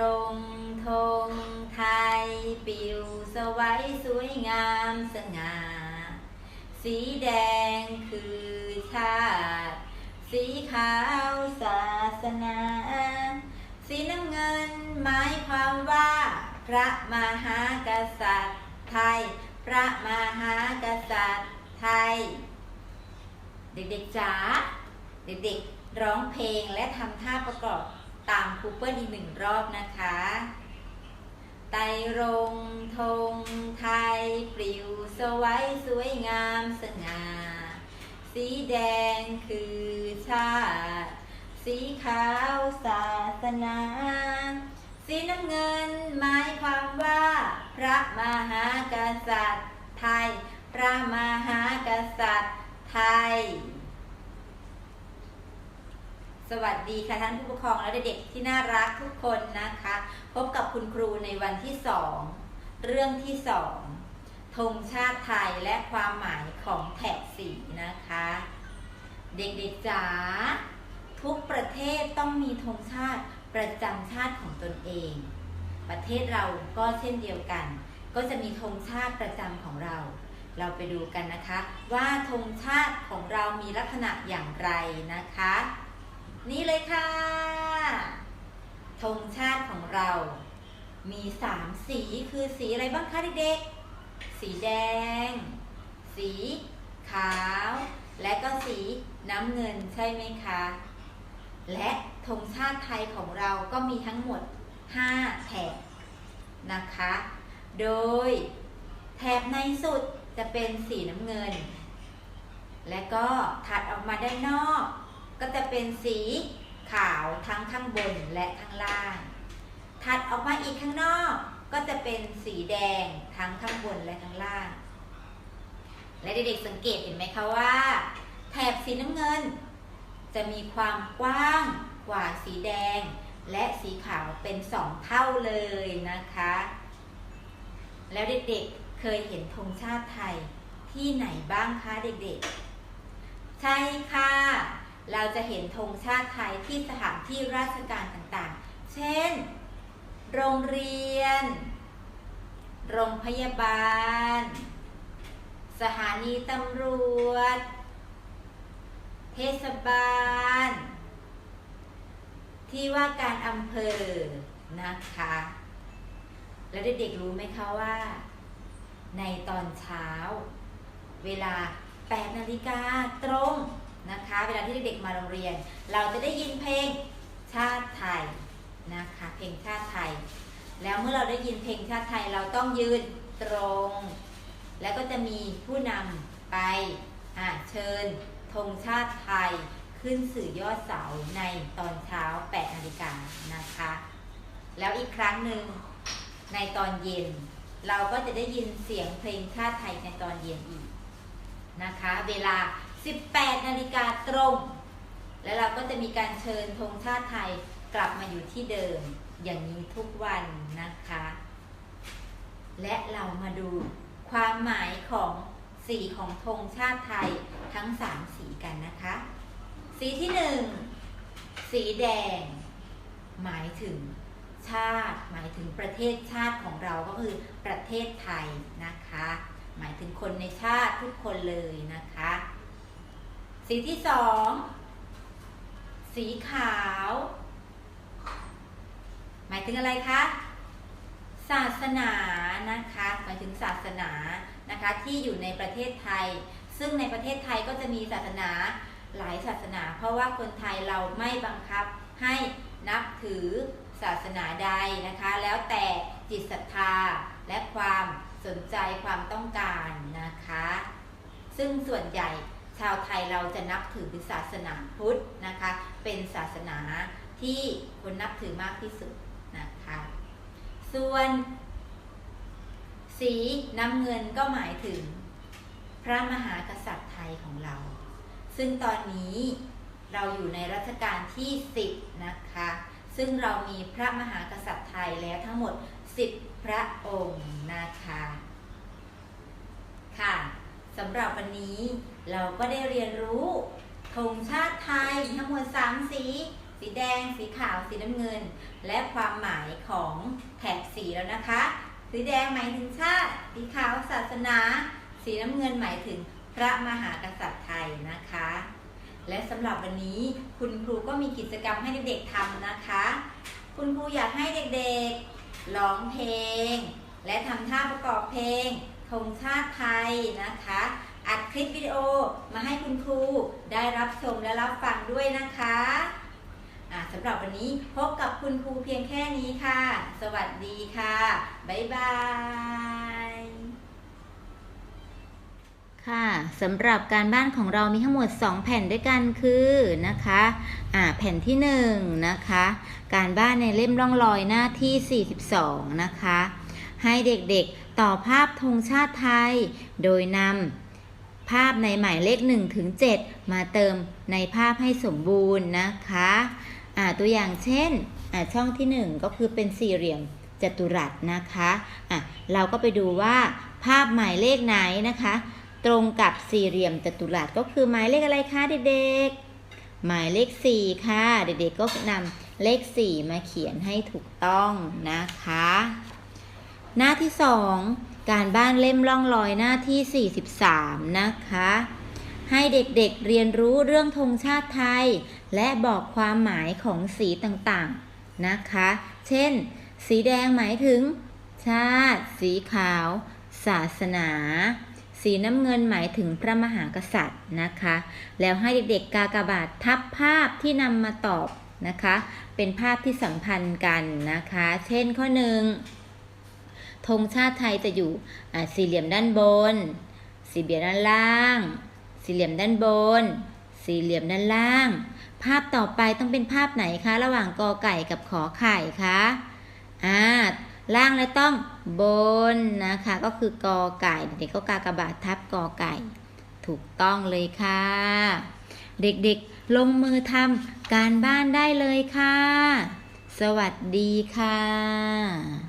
รงธงไทย ปิวสวัยสวยงามสง่า สีแดงคือชาติสีขาวศาสนา สีน้ำเงินหมายความว่า พระมหากษัตริย์ไทย พระมหากษัตริย์ไทย เด็กๆจ๋าเด็กๆร้องเพลงและทำท่าประกอบ ตามคูเปิ้ลอีกหนึ่งรอบนะคะ ไตรรงธงไทย ปลิวสวัยสวยงามสง่า สีแดงคือชาติ สีขาวศาสนา สีน้ำเงินหมายความว่า พระมหากษัตริย์ไทย พระมหากษัตริย์ไทย สวัสดีค่ะท่านผู้ปกครองและเด็กๆที่น่ารักทุกคนนะคะ พบกับคุณครูในวันที่สองเรื่องที่สองธงชาติไทยและความหมายของแถบสีนะคะ เด็กๆจ๋าทุกประเทศต้องมีธงชาติประจำชาติของตนเอง ประเทศเราก็เช่นเดียวกัน ก็จะมีธงชาติประจำของเรา เราไปดูกันนะคะ ว่าธงชาติของเรามีลักษณะอย่างไรนะคะ นี่เลยค่ะธงชาติของเรา มีสามสีคือสีอะไรบ้างคะเด็กๆ สีแดง สีขาว และก็สีน้ำเงินใช่ไหมคะ และธงชาติไทยของเราก็มีทั้งหมด 5 แถบนะคะ โดยแถบในสุดจะเป็นสีน้ำเงิน และก็ถัดออกมาด้านนอก ก็จะเป็นสีขาวทั้งข้างบนและข้างล่าง ถัดออกมาอีกข้างนอกก็จะเป็นสีแดงทั้งข้างบนและข้างล่าง และเด็กๆสังเกตเห็นไหมคะว่า แถบสีน้ำเงิน จะมีความกว้างกว่าสีแดง และสีขาวเป็นสองเท่าเลยนะคะ แล้วเด็กๆเคยเห็นธงชาติไทยที่ไหนบ้างคะเด็กๆ ใช่ค่ะ เราจะเห็นธงชาติไทยที่สถานที่ราชการต่างๆ เช่น โรงเรียน โรงพยาบาล สถานีตำรวจ เทศบาล ที่ว่าการอำเภอ นะคะ แล้วเด็กๆรู้ไหมคะว่า ในตอนเช้า เวลา8นาฬิกาตรง นะคะ เวลาที่เด็กๆมาโรงเรียน เราจะได้ยินเพลงชาติไทยนะคะ เพลงชาติไทย แล้วเมื่อเราได้ยินเพลงชาติไทยเราต้องยืนตรง แล้วก็จะมีผู้นำไปเชิญธงชาติไทยขึ้นสื่อยอดเสาในตอนเช้า 8 นาฬิกานะคะ แล้วอีกครั้งหนึ่งในตอนเย็น เราก็จะได้ยินเสียงเพลงชาติไทยในตอนเย็นอีกนะคะ เวลา 18 นาฬิกาตรง แล้วเราก็จะมีการเชิญธงชาติไทยกลับมาอยู่ที่เดิมอย่างนี้ทุกวันนะคะ และเรามาดูความหมายของสีของธงชาติไทยทั้ง 3 สีกันนะคะ สีที่ 1 สีแดง หมายถึงชาติ หมายถึงประเทศชาติของเราก็คือประเทศไทยนะคะ หมายถึงคนในชาติทุกคนเลยนะคะ สีที่สอง สีขาว หมายถึงอะไรคะ ศาสนานะคะ หมายถึงศาสนานะคะที่อยู่ในประเทศไทย ซึ่งในประเทศไทยก็จะมีศาสนาหลายศาสนา เพราะว่าคนไทยเราไม่บังคับให้นับถือศาสนาใดนะคะ แล้วแต่จิตศรัทธาและความสนใจความต้องการนะคะ ซึ่งส่วนใหญ่ ชาวไทยเราจะนับถือศาสนาพุทธนะคะ เป็นศาสนาที่คนนับถือมากที่สุดนะคะ ส่วน สีน้ำเงินก็หมายถึงพระมหากษัตริย์ไทยของเรา ซึ่งตอนนี้เราอยู่ในรัชกาลที่ 10 นะคะ ซึ่งเรามีพระมหากษัตริย์ไทยแล้วทั้งหมด 10 พระองค์นะคะ ค่ะ สำหรับวันนี้เราก็ได้เรียนรู้ธงชาติไทยทั้งหมด3 สี สีแดง สีขาว สีน้ำเงิน และความหมายของแถบสีแล้วนะคะ สีแดงหมายถึงชาติ สีขาวศาสนา สีน้ำเงินหมายถึงพระมหากษัตริย์ไทยนะคะ และสำหรับวันนี้คุณครูก็มีกิจกรรมให้เด็กๆทำนะคะ คุณครูอยากให้เด็กๆร้องเพลง และทำท่าประกอบเพลง ธงชาติไทยนะคะ อัดคลิปวิดีโอมาให้คุณครูได้รับชมและรับฟังด้วยนะคะะสำหรับวันนี้พบกับคุณครูเพียงแค่นี้ค่ะ สวัสดีค่ะ บ๊ายบาย ค่ะสำหรับการบ้านของเรามีทั้งหมด 2 แผ่นด้วยกันคือนะคะอ่าแผ่นที่1นะคะ การบ้านในเล่มร่องรอยหน้าที่ 42 นะคะ ให้เด็กๆ ต่อภาพธงชาติไทย โดยนำภาพในหมายเลข1ถึง7มาเติมในภาพให้สมบูรณ์นะคะอ่าตัวอย่างเช่นอ่าช่องที่ 1 ก็คือเป็นสี่เหลี่ยมจัตุรัสนะคะอะเราก็ไปดูว่าภาพหมายเลขไหนนะคะ ตรงกับสี่เหลี่ยมจัตุรัสก็คือหมายเลขอะไรคะเด็กๆ หมายเลข 4 ค่ะ เด็กๆก็นำเลข 4 มาเขียนให้ถูกต้องนะคะ หน้าที่ 2 การบ้านเล่มร่องรอยหน้าที่ 43 นะคะ ให้เด็กๆเรียนรู้เรื่องธงชาติไทย และบอกความหมายของสีต่างๆนะคะ เช่น สีแดงหมายถึง ชาติ สีขาว ศาสนา สีน้ำเงินหมายถึงพระมหากษัตริย์นะคะ แล้วให้เด็กๆกากบาททับภาพที่นำมาตอบนะคะ เป็นภาพที่สัมพันธ์กันนะคะ เช่นข้อหนึ่ง ธงชาติไทยจะอยู่สี่เหลี่ยมด้านบน สี่เหลี่ยมด้านล่าง สี่เหลี่ยมด้านบน สี่เหลี่ยมด้านล่าง ภาพต่อไปต้องเป็นภาพไหนคะ ระหว่างกอไก่กับขอไข่คะอ่าล่างและต้องบนนะคะ ก็คือกอไก่เด็กก็กากบาททับกอไก่ ถูกต้องเลยค่ะ เด็กๆลงมือทำการบ้านได้เลยค่ะ สวัสดีค่ะ